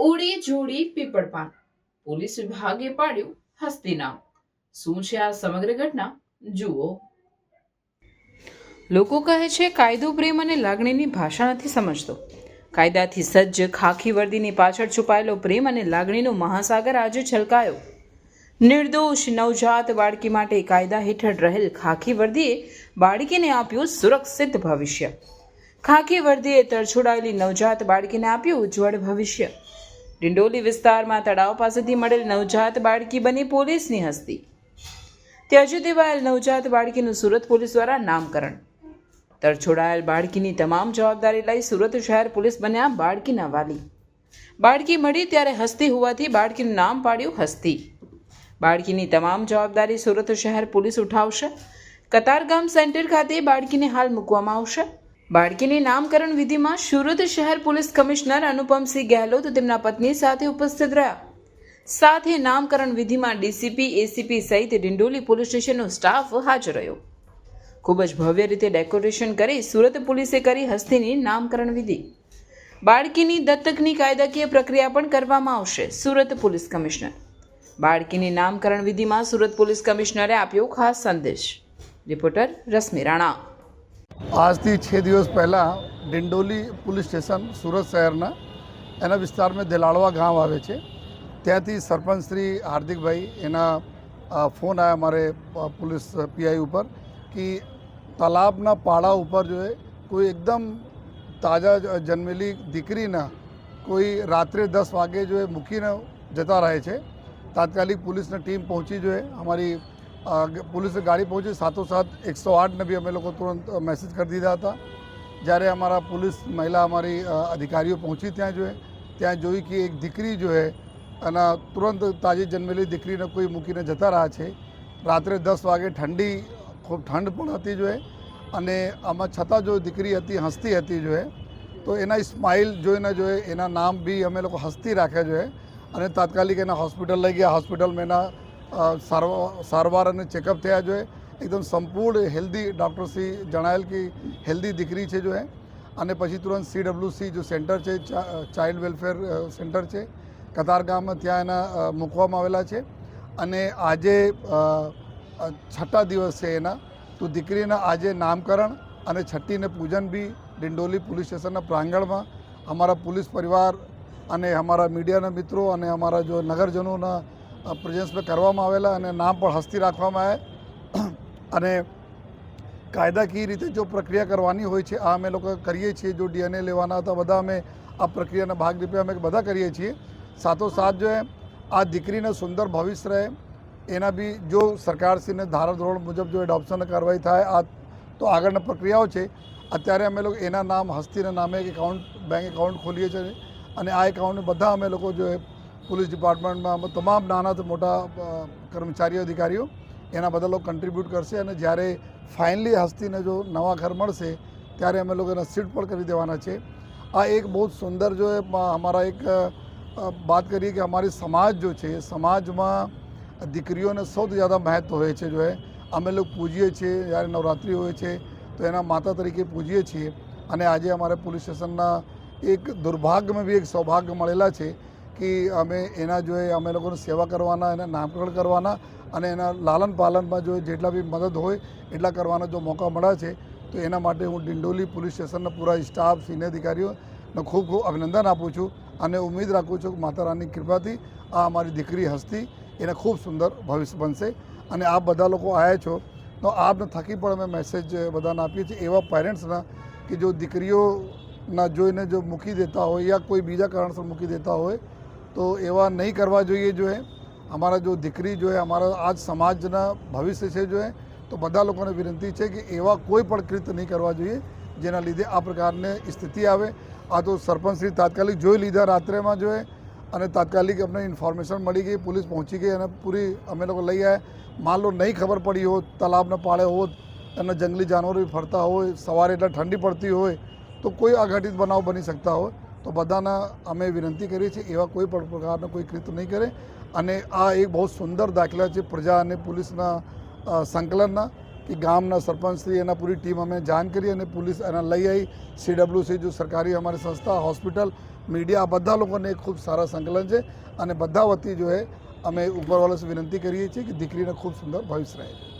ઉડી જોડી પીપળપાન. પોલીસ વિભાગે પાડ્યું હસ્તી શું છે આ સમગ્ર ઘટના? જુઓ. લોકો કહે છે, કાયદો પ્રેમ અને લાગણીની ભાષા નથી સમજતો. કાયદાથી સજ્જ, ખાખી વર્દીની પાછળ છુપાયેલો પ્રેમ અને લાગણીનો મહાસાગર આજે છલકાયો. નિર્દોષ નવજાત બાળકી માટે કાયદા હેઠળ રહેલ ખાખી વર્દીએ બાળકીને આપ્યું સુરક્ષિત ભવિષ્ય. ખાખી વર્દીએ તરછોડાયેલી નવજાત બાળકીને આપ્યું ઉજ્જવળ ભવિષ્ય. ડિંડોલી વિસ્તારમાં તળાવ પાસેથી મળેલ નવજાત બાળકી બની પોલીસની હસ્તી. ત્યજી દેવાયેલ નવજાત બાળકીનું સુરત પોલીસ દ્વારા નામકરણ. તરછોડાયેલ બાળકીની તમામ જવાબદારી લઈ સુરત શહેર પોલીસ બન્યા બાળકીના વાલી. બાળકી મળી ત્યારે હસ્તી હોવાથી બાળકીનું નામ પાડ્યું હસ્તી. બાળકીની તમામ જવાબદારી સુરત શહેર પોલીસ ઉઠાવશે. કતારગામ સેન્ટર ખાતે બાળકીને હાલ મૂકવામાં આવશે. બાળકીની નામકરણ વિધિમાં સુરત શહેર પોલીસ કમિશનર અનુપમસિંહ ગહેલોત તેમના પત્ની સાથે ઉપસ્થિત રહ્યા. સાથે નામકરણ વિધિમાં ડીસીપી, એસીપી સહિત ડિંડોલી પોલીસ સ્ટેશનનો સ્ટાફ હાજર રહ્યો. ખૂબ જ ભવ્ય રીતે ડેકોરેશન કરી સુરત પોલીસે કરી હસ્તીની નામકરણ વિધિ. બાળકીની દત્તકની કાયદાકીય પ્રક્રિયા પણ કરવામાં આવશે, સુરત પોલીસ કમિશનર. બાળકીની નામકરણ વિધિમાં સુરત પોલીસ કમિશનરે આપ્યો ખાસ સંદેશ. રિપોર્ટર રશ્મિ રાણા. આજથી છ દિવસ પહેલાં ડિંડોલી પોલીસ સ્ટેશન સુરત શહેરના એના વિસ્તારમાં દેલાળવા ગામ આવે છે. ત્યાંથી સરપંચ શ્રી હાર્દિકભાઈ એના ફોન આવ્યા મારે પોલીસ પીઆઈ ઉપર કે તાલાબના પાડા ઉપર જો કોઈ એકદમ તાજા જન્મેલી દીકરીના કોઈ રાત્રે દસ વાગે જો એ મૂકીને જતા રહે છે. તાત્કાલિક પોલીસની ટીમ પહોંચી જોઈએ અમારી પોલીસની ગાડી પહોંચી સાત એકસો આઠને બી અમે લોકો તુરંત મેસેજ કરી દીધા હતા. જ્યારે અમારા પોલીસ મહિલા અમારી અધિકારીઓ પહોંચી ત્યાં જોઈએ ત્યાં જોઈ કે એક દીકરી જો હે, અને તુરંત તાજી જન્મેલી દીકરીને કોઈ મૂકીને જતા રહ્યા છે. રાત્રે દસ વાગે ઠંડી, ખૂબ ઠંડ પણ હતી જોઈએ અને આમાં છતાં જો દીકરી હતી, હસતી હતી જોએ તો એના સ્માઇલ જોઈને જોઈએ એના નામ બી અમે લોકો હસતી રાખ્યા જોઈએ અને તાત્કાલિક એના હોસ્પિટલ લઈ ગયા. હોસ્પિટલમાં એના સારવાર અને ચેકઅપ થયા જોઈએ એકદમ સંપૂર્ણ હેલ્ધી ડૉક્ટરશ્રી જણાવેલ કે હેલ્ધી દીકરી છે જો એ અને પછી તુરંત સીડબ્લ્યુસી જો સેન્ટર છે ચાઇલ્ડ વેલફેર સેન્ટર છે. કતાર ગામમાં ત્યાં એના મૂકવામાં આવેલા છે. અને આજે છઠ્ઠા દિવસ છે એના. તો દીકરીના આજે નામકરણ અને છઠ્ઠીને પૂજન બી ડિંડોલી પોલીસ સ્ટેશનના પ્રાંગણમાં. અમારા પોલીસ પરિવાર અને અમારા મીડિયાના મિત્રો અને અમારા જો નગરજનોના પ્રેઝન્સમાં કરવામાં આવેલા અને નામ પણ હસ્તી રાખવામાં આવે. અને કાયદાકીય રીતે જો પ્રક્રિયા કરવાની હોય છે, આ અમે લોકો કરીએ છીએ. જો ડીએનએ લેવાના હતા, બધા અમે આ પ્રક્રિયાના ભાગરૂપે અમે બધા કરીએ છીએ. સાથોસાથ જો આ દીકરીને સુંદર ભવિષ્ય રહે, એના બી જો સરકારશ્રીને ધારાધોરણ મુજબ જો એડોપ્શન કાર્યવાહી થાય, આ તો આગળની પ્રક્રિયાઓ છે. અત્યારે અમે લોકો એના નામ, હસ્તીના નામે એક એકાઉન્ટ બેંક એકાઉન્ટ ખોલીએ છીએ અને આ એકાઉન્ટ બધા અમે લોકો જો પોલીસ ડિપાર્ટમેન્ટમાં તમામ નાના મોટા કર્મચારીઓ, અધિકારીઓ એના બધા લોકો કન્ટ્રીબ્યુટ કરશે અને જ્યારે ફાઇનલી હસ્તીને જો નવા ઘર મળશે, ત્યારે અમે લોકો એના સીટ પણ કરી દેવાના છે. આ એક બહુ સુંદર જો અમારા એક વાત કરીએ કે અમારી સમાજ જો છે, સમાજમાં દીકરીઓને સૌથી જ્યાદા મહત્વ હોય છે જો અમે લોકો પૂજીએ છીએ, જ્યારે નવરાત્રિ હોય છે, તો એના માતા તરીકે પૂજીએ છીએ. અને આજે અમારે પોલીસ સ્ટેશનના એક દુર્ભાગ્યમાં બી એક સૌભાગ્ય મળેલા છે કે અમે એના જોઈએ અમે લોકોની સેવા કરવાના, એના નામકરણ કરવાના અને એના લાલન પાલનમાં જો જેટલા બી મદદ હોય એટલા કરવાના જો મોકા મળ્યા છે, તો એના માટે હું ડિંડોલી પોલીસ સ્ટેશનના પૂરા સ્ટાફ, સિનિયર અધિકારીઓને ખૂબ ખૂબ અભિનંદન આપું છું અને ઉમેદ રાખું છું કે માતા રાની કૃપાથી આ અમારી દીકરી હસ્તી એને ખૂબ સુંદર ભવિષ્ય બનશે અને આપ બધા લોકો આવ્યા છો, તો આપને થકી પણ અમે મેસેજ બધાને આપીએ છીએ એવા પેરેન્ટ્સના કે જો દીકરીઓના જોઈને જો મૂકી દેતા હોય યા કોઈ બીજા કારણસર મૂકી દેતા હોય તો એવા નહીં કરવા જોઈએ જોઈએ અમારા જો દીકરી જોઈએ અમારા આજ સમાજના ભવિષ્ય છે જોએ તો બધા લોકોને વિનંતી છે કે એવા કોઈ પણ કૃત્ય નહીં કરવા જોઈએ, જેના લીધે આ પ્રકારની સ્થિતિ આવે. આ તો સરપંચશ્રી તાત્કાલિક જોઈ લીધા રાત્રેમાં જોઈએ અને તાત્કાલિક અમને ઇન્ફોર્મેશન મળી ગઈ, પોલીસ પહોંચી ગઈ અને પૂરી અમે લોકો લઈ આવ્યા માન લો નહીં ખબર પડી હોત તલાબને પાળે હોત, અને જંગલી જાનવરો ફરતા હોય, સવારે એટલે ઠંડી પડતી હોય, તો કોઈ અઘટિત બનાવ બની શકતા હોય તો બધાના અમે વિનંતી કરીએ છીએ એવા કોઈ પણ પ્રકારના કોઈ કૃત્ય નહીં કરે. અને આ એક બહુ સુંદર દાખલા છે પ્રજા અને પોલીસના સંકલનના કે ગામના સરપંચશ્રી એના પૂરી ટીમ અમે જાણ કરી અને પોલીસ એના લઈ આવી સીડબ્લ્યુસી જો સરકારી અમારી સંસ્થા, હોસ્પિટલ, મીડિયા, આ બધા લોકોને ખૂબ સારા સંકલન છે. અને બધા વતી જો એ અમે ઉપરવાળા વિનંતી કરીએ છીએ કે દીકરીને ખૂબ સુંદર ભવિષ્ય રહે.